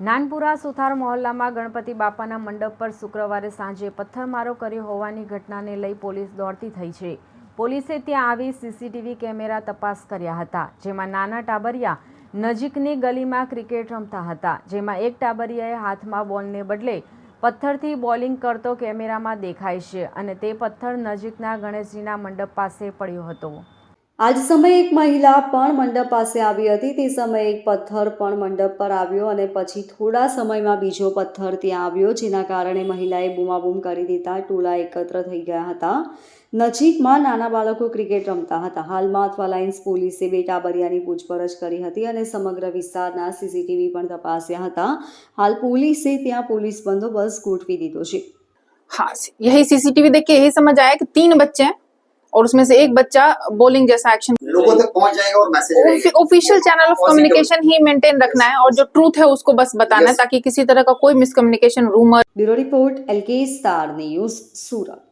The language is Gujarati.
નાનપુરા સુથાર મહોલ્લામાં ગણપતિ બાપાના મંડપ પર શુક્રવારે સાંજે પથ્થરમારો કર્યો હોવાની ઘટનાને લઈ પોલીસ દોડતી થઈ છે. પોલીસે ત્યાં આવી સીસીટીવી કેમેરા તપાસ કર્યા હતા, જેમાં નાના ટાબરિયા નજીકની ગલીમાં ક્રિકેટ રમતા હતા, જેમાં એક ટાબરિયાએ હાથમાં બોલને બદલે પથ્થરથી બોલિંગ કરતો કેમેરામાં દેખાય છે અને તે પથ્થર નજીકના ગણેશજીના મંડપ પાસે પડ્યો હતો. આ જ સમયે એક મહિલા પણ મંડપ પાસે આવી હતી તે સમયે એક પથ્થર પણ મંડપ પર આવ્યો અને પછી થોડા સમયમાં બીજો પથ્થર ત્યાં આવ્યો જેના કારણે મહિલાએ બૂમાબૂમ કરી દેતા ટોળા એકત્ર થઈ ગયા હતા નજીકમાં નાના બાળકો ક્રિકેટ રમતા હતા હાલમાં અથવા લાઇન્સ પોલીસે બે ટાબરિયાની પૂછપરછ કરી હતી અને સમગ્ર વિસ્તારના સીસીટીવી પણ તપાસ્યા હતા હાલ પોલીસે ત્યાં પોલીસ બંદોબસ્ત ગોઠવી દીધો છે हाँ यही सीसीटीवी देख के यही समझ आया कि तीन बच्चे हैं और उसमें से एक बच्चा बॉलिंग जैसा एक्शन लोगों तक पहुँच जाएगा और message official channel of communication he maintain रखना है और जो ट्रूथ है उसको बस बताना है ताकि किसी तरह का कोई miscommunication rumour bureau report L K star news Surat.